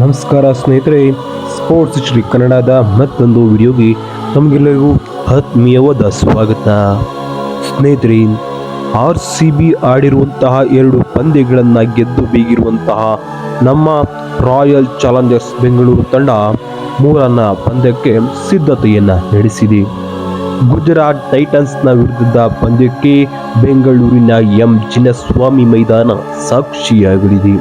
ನಮಸ್ಕಾರ ಸ್ನೇಹಿತರೆ ಸ್ಪೋರ್ಟ್ಸ್ ಶ್ರೀ ಕನ್ನಡದ ಮತ್ತೊಂದು ವಿಡಿಯೋಗೆ ತಮಗೆಲ್ಲರಿಗೂ ಆತ್ಮೀಯವಾದ ಸ್ವಾಗತ. ಸ್ನೇಹಿತರೆ ಆರ್ ಸಿ ಬಿ ಆಡಿರುವಂತಹ ಎರಡು ಪಂದ್ಯಗಳನ್ನು ಗೆದ್ದು ಬೀಗಿರುವಂತಹ ನಮ್ಮ ರಾಯಲ್ ಚಾಲೆಂಜರ್ಸ್ ಬೆಂಗಳೂರು ತಂಡ ಮೂರನ್ನ ಪಂದ್ಯಕ್ಕೆ ಸಿದ್ಧತೆಯನ್ನು ನಡೆಸಿದೆ. ಗುಜರಾತ್ ಟೈಟನ್ಸ್ನ ವಿರುದ್ಧದ ಪಂದ್ಯಕ್ಕೆ ಬೆಂಗಳೂರಿನ ಎಂ. ಚಿನ್ನಸ್ವಾಮಿ ಮೈದಾನ ಸಾಕ್ಷಿಯಾಗಲಿದೆ.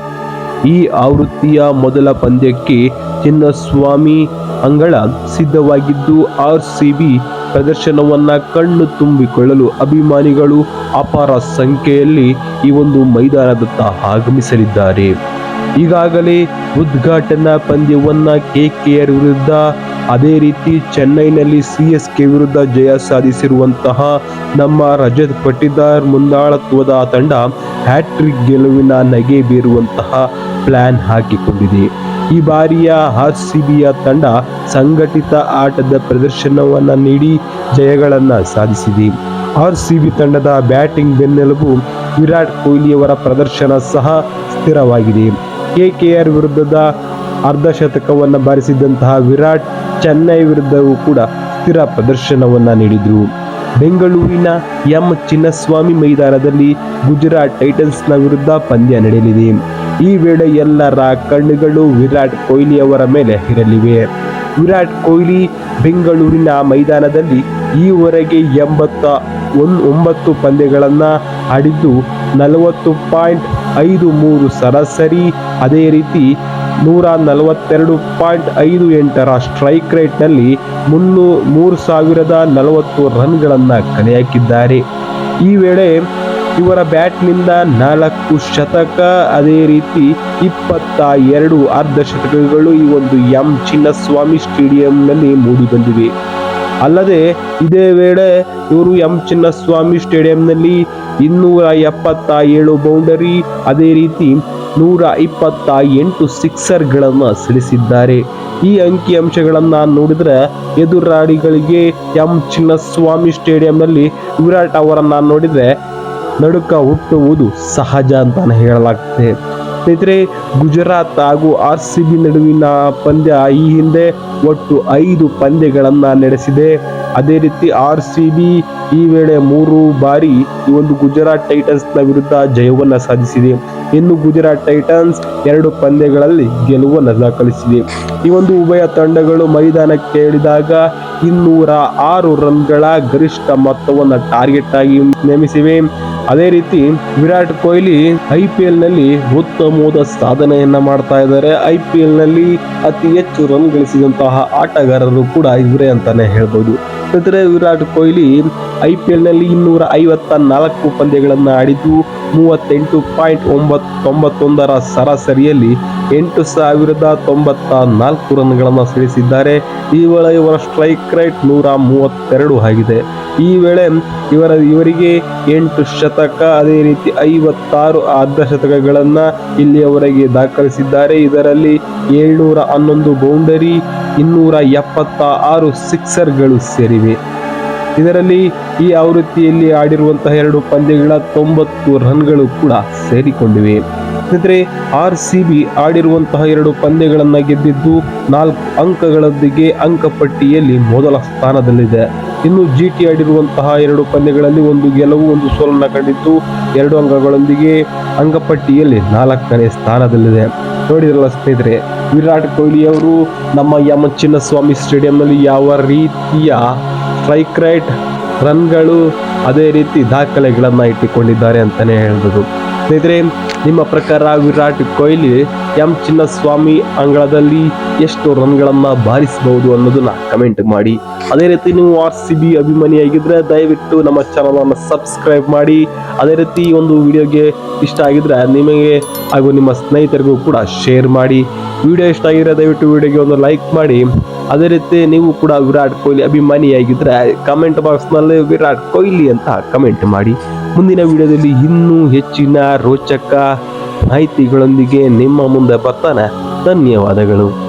ಈ ಆವೃತ್ತಿಯ ಮೊದಲ ಪಂದ್ಯಕ್ಕೆ ಚಿನ್ನಸ್ವಾಮಿ ಅಂಗಳ ಸಿದ್ಧವಾಗಿದ್ದು ಆರ್ ಸಿ ಬಿ ಪ್ರದರ್ಶನವನ್ನು ಕಣ್ಣು ತುಂಬಿಕೊಳ್ಳಲು ಅಭಿಮಾನಿಗಳು ಅಪಾರ ಸಂಖ್ಯೆಯಲ್ಲಿ ಈ ಒಂದು ಮೈದಾನದತ್ತ ಆಗಮಿಸಲಿದ್ದಾರೆ. ಈಗಾಗಲೇ ಉದ್ಘಾಟನಾ ಪಂದ್ಯವನ್ನ ಕೆಕೆಆರ್ ವಿರುದ್ಧ ಅದೇ ರೀತಿ ಚೆನ್ನೈನಲ್ಲಿ ಸಿ ಎಸ್ ಕೆ ವಿರುದ್ಧ ಜಯ ಸಾಧಿಸಿರುವಂತಹ ನಮ್ಮ ರಜತ್ ಪಟ್ಟಿದಾರ್ ಮುಂದಾಳತ್ವದ ತಂಡ ಹ್ಯಾಟ್ರಿಕ್ ಗೆಲುವಿನ ನಗೆ ಬೀರುವಂತಹ ಪ್ಲಾನ್ ಹಾಕಿಕೊಂಡಿದೆ. ಈ ಬಾರಿಯ ಆರ್ ಸಿ ಬಿಯ ತಂಡ ಸಂಘಟಿತ ಆಟದ ಪ್ರದರ್ಶನವನ್ನು ನೀಡಿ ಜಯಗಳನ್ನು ಸಾಧಿಸಿದೆ. ಆರ್ ಸಿ ಬಿ ತಂಡದ ಬ್ಯಾಟಿಂಗ್ ಬೆನ್ನೆಲುಬು ವಿರಾಟ್ ಕೊಹ್ಲಿಯವರ ಪ್ರದರ್ಶನ ಸಹ ಸ್ಥಿರವಾಗಿದೆ. ಕೆ ಕೆ ಆರ್ ವಿರುದ್ಧದ ಅರ್ಧಶತಕವನ್ನು ಬಾರಿಸಿದಂತಹ ವಿರಾಟ್ ಚೆನ್ನೈ ವಿರುದ್ಧವೂ ಕೂಡ ಸ್ಥಿರ ಪ್ರದರ್ಶನವನ್ನು ನೀಡಿದರು. ಬೆಂಗಳೂರಿನ ಎಂ ಚಿನ್ನಸ್ವಾಮಿ ಮೈದಾನದಲ್ಲಿ ಗುಜರಾತ್ ಟೈಟನ್ಸ್ನ ವಿರುದ್ಧ ಪಂದ್ಯ ನಡೆಯಲಿದೆ. ಈ ವೇಳೆ ಎಲ್ಲರ ಕಣ್ಣುಗಳು ವಿರಾಟ್ ಕೊಹ್ಲಿ ಅವರ ಮೇಲೆ ಇರಲಿವೆ ವಿರಾಟ್ ಕೊಹ್ಲಿ ಬೆಂಗಳೂರಿನ ಮೈದಾನದಲ್ಲಿ ಈವರೆಗೆ ಎಂಬತ್ತ ಒಂದು ಒಂಬತ್ತು ಪಂದ್ಯಗಳನ್ನು ಆಡಿದ್ದು ನಲವತ್ತು ಪಾಯಿಂಟ್ ಐದು ಮೂರು ಸರಾಸರಿ. ಅದೇ ರೀತಿ ನೂರ ನಲವತ್ತೆರಡು ಪಾಯಿಂಟ್ ಐದು ಎಂಟರ ಸ್ಟ್ರೈಕ್ ರೇಟ್ನಲ್ಲಿ ಮುನ್ನೂ ಮೂರು ಸಾವಿರದ ನಲವತ್ತು ರನ್ಗಳನ್ನು ಕಲೆಹಾಕಿದ್ದಾರೆ ಈ ವೇಳೆ ಇವರ ಬ್ಯಾಟ್ನಿಂದ ನಾಲ್ಕು ಶತಕ, ಅದೇ ರೀತಿ ಇಪ್ಪತ್ತ ಎರಡು ಅರ್ಧ ಶತಕಗಳು ಈ ಒಂದು ಎಂ ಚಿನ್ನಸ್ವಾಮಿ ಸ್ಟೇಡಿಯಂನಲ್ಲಿ ಮೂಡಿಬಂದಿವೆ. ಅಲ್ಲದೆ ಇದೇ ವೇಳೆ ಇವರು ಎಂ ಚಿನ್ನಸ್ವಾಮಿ ಸ್ಟೇಡಿಯಂನಲ್ಲಿ ಇನ್ನೂರ ಎಪ್ಪತ್ತ ಏಳು ಬೌಂಡರಿ, ಅದೇ ರೀತಿ ನೂರ ಇಪ್ಪತ್ತ ಎಂಟು ಸಿಕ್ಸರ್ಗಳನ್ನು ಸಿಡಿಸಿದ್ದಾರೆ. ಈ ಅಂಕಿಅಂಶಗಳನ್ನು ನೋಡಿದ್ರೆ ಎದುರಾಳಿಗಳಿಗೆ ಎಂ. ಚಿನ್ನಸ್ವಾಮಿ ಸ್ಟೇಡಿಯಂನಲ್ಲಿ ವಿರಾಟ್ ಅವರನ್ನ ನೋಡಿದ್ರೆ ನಡುಕ ಹುಟ್ಟುವುದು ಸಹಜ ಅಂತಾನೆ ಹೇಳಲಾಗ್ತದೆ. ಸ್ನೇಹಿತರೆ, ಗುಜರಾತ್ ಹಾಗೂ ಆರ್ ಸಿ ಬಿ ನಡುವಿನ ಪಂದ್ಯ ಈ ಹಿಂದೆ ಒಟ್ಟು ಐದು ಪಂದ್ಯಗಳನ್ನು ನಡೆಸಿದೆ. ಅದೇ ರೀತಿ ಆರ್ ಸಿ ಬಿ ಈ ವೇಳೆ ಮೂರು ಬಾರಿ ಈ ಒಂದು ಗುಜರಾತ್ ಟೈಟನ್ಸ್ನ ವಿರುದ್ಧ ಜಯವನ್ನು ಸಾಧಿಸಿದೆ. ಇನ್ನು ಗುಜರಾತ್ ಟೈಟನ್ಸ್ ಎರಡು ಪಂದ್ಯಗಳಲ್ಲಿ ಗೆಲುವನ್ನು ದಾಖಲಿಸಿದೆ. ಈ ಒಂದು ಉಭಯ ತಂಡಗಳು ಮೈದಾನಕ್ಕೆ ಇಳಿದಾಗ ಇನ್ನೂರ ಆರು ರನ್ಗಳ ಗರಿಷ್ಠ ಮೊತ್ತವನ್ನು ಟಾರ್ಗೆಟ್ ಆಗಿ ನೇಮಿಸಿವೆ. ಅದೇ ರೀತಿ ವಿರಾಟ್ ಕೊಹ್ಲಿ ಐ ಪಿ ಎಲ್ನಲ್ಲಿ ಉತ್ತಮವಾದ ಸಾಧನೆಯನ್ನ ಮಾಡ್ತಾ ಇದ್ದಾರೆ. ಐ ಪಿ ಎಲ್ನಲ್ಲಿ ಅತಿ ಹೆಚ್ಚು ರನ್ ಗಳಿಸಿದಂತಹ ಆಟಗಾರರು ಕೂಡ ಇವರೇ ಅಂತಾನೆ ಹೇಳ್ಬೋದು. ಜೊತೆ ವಿರಾಟ್ ಕೊಹ್ಲಿ ಐ ಪಿ ಎಲ್ನಲ್ಲಿ ಇನ್ನೂರ ಐವತ್ತ ನಾಲ್ಕು ಪಂದ್ಯಗಳನ್ನು ಆಡಿದ್ದು ಮೂವತ್ತೆಂಟು ಪಾಯಿಂಟ್ ಒಂಬತ್ತೊಂಬತ್ತೊಂದರ ಸರಾಸರಿಯಲ್ಲಿ ಎಂಟು ಸಾವಿರದ ತೊಂಬತ್ತ ನಾಲ್ಕು ರನ್ಗಳನ್ನು ಸಿಡಿಸಿದ್ದಾರೆ ಈ ವೇಳೆ ಇವರ ಸ್ಟ್ರೈಕ್ ರೇಟ್ ನೂರ ಮೂವತ್ತೆರಡು ಆಗಿದೆ. ಈ ವೇಳೆ ಇವರ, ಇವರಿಗೆ ಎಂಟು ಶತಕ, ಅದೇ ರೀತಿ ಐವತ್ತಾರು ಅರ್ಧ ಶತಕಗಳನ್ನು ಇಲ್ಲಿಯವರೆಗೆ ದಾಖಲಿಸಿದ್ದಾರೆ. ಇದರಲ್ಲಿ ಏಳ್ನೂರ ಹನ್ನೊಂದು ಬೌಂಡರಿ, ಇನ್ನೂರ ಎಪ್ಪತ್ತ ಆರು ಸಿಕ್ಸರ್ಗಳು ಸೇರಿವೆ. ಇದರಲ್ಲಿ ಈ ಆವೃತ್ತಿಯಲ್ಲಿ ಆಡಿರುವಂತಹ ಎರಡು ಪಂದ್ಯಗಳ ತೊಂಬತ್ತು ರನ್ಗಳು ಕೂಡ ಸೇರಿಕೊಂಡಿವೆ. ಸ್ನೇಹಿತರೆ, ಆರ್ ಸಿ ಬಿ ಆಡಿರುವಂತಹ ಎರಡು ಪಂದ್ಯಗಳನ್ನು ಗೆದ್ದಿದ್ದು ನಾಲ್ಕು ಅಂಕಗಳೊಂದಿಗೆ ಅಂಕಪಟ್ಟಿಯಲ್ಲಿ ಮೊದಲ ಸ್ಥಾನದಲ್ಲಿದೆ. ಇನ್ನು ಜಿ ಟಿ ಆಡಿರುವಂತಹ ಎರಡು ಪಂದ್ಯಗಳಲ್ಲಿ ಒಂದು ಗೆಲುವು, ಒಂದು ಸೋಲನ್ನು ಕಂಡಿದ್ದು ಎರಡು ಅಂಕಗಳೊಂದಿಗೆ ಅಂಕಪಟ್ಟಿಯಲ್ಲಿ ನಾಲ್ಕನೇ ಸ್ಥಾನದಲ್ಲಿದೆ. ನೋಡಿದ್ರಲ್ಲ ಸ್ನೇಹಿತರೆ, ವಿರಾಟ್ ಕೊಹ್ಲಿ ಅವರು ನಮ್ಮ ಯಮ ಚಿನ್ನಸ್ವಾಮಿ ಸ್ಟೇಡಿಯಂನಲ್ಲಿ ಯಾವ ರೀತಿಯ ಸ್ಟ್ರೈಕ್ ರೇಟ್ ರನ್ಗಳು ಅದೇ ರೀತಿ ದಾಖಲೆಗಳನ್ನು ಇಟ್ಟುಕೊಂಡಿದ್ದಾರೆ ಅಂತಲೇ ಹೇಳ್ಬೋದು. ಸ್ನೇಹಿತರೆ ನಿಮ್ಮ ಪ್ರಕಾರ ವಿರಾಟ್ ಕೊಹ್ಲಿ ಎಂ ಚಿನ್ನಸ್ವಾಮಿ ಅಂಗಳದಲ್ಲಿ ಎಷ್ಟು ರನ್ಗಳನ್ನು ಬಾರಿಸಬಹುದು ಅನ್ನೋದನ್ನ ಕಮೆಂಟ್ ಮಾಡಿ. ಅದೇ ರೀತಿ ನೀವು ಆರ್ ಸಿ ಬಿ ಅಭಿಮಾನಿಯಾಗಿದ್ದರೆ ದಯವಿಟ್ಟು ನಮ್ಮ ಚಾನಲನ್ನು ಸಬ್ಸ್ಕ್ರೈಬ್ ಮಾಡಿ. ಅದೇ ರೀತಿ ಒಂದು ವಿಡಿಯೋಗೆ ಇಷ್ಟ ಆಗಿದ್ರೆ ನಿಮಗೆ ಹಾಗೂ ನಿಮ್ಮ ಸ್ನೇಹಿತರಿಗೂ ಕೂಡ ಶೇರ್ ಮಾಡಿ. ವಿಡಿಯೋ ಇಷ್ಟ ಆಗಿದ್ರೆ ದಯವಿಟ್ಟು ವಿಡಿಯೋಗೆ ಒಂದು ಲೈಕ್ ಮಾಡಿ. ಅದೇ ರೀತಿ ನೀವು ಕೂಡ ವಿರಾಟ್ ಕೊಹ್ಲಿ ಅಭಿಮಾನಿಯಾಗಿದ್ದರೆ ಕಮೆಂಟ್ ಬಾಕ್ಸ್ನಲ್ಲಿ ವಿರಾಟ್ ಕೊಹ್ಲಿ ಅಂತ ಕಮೆಂಟ್ ಮಾಡಿ. ಮುಂದಿನ ವಿಡಿಯೋದಲ್ಲಿ ಇನ್ನೂ ಹೆಚ್ಚಿನ ರೋಚಕ ಮಾಹಿತಿಗಳೊಂದಿಗೆ ನಿಮ್ಮ ಮುಂದೆ ಬರ್ತಾನೆ. ಧನ್ಯವಾದಗಳು.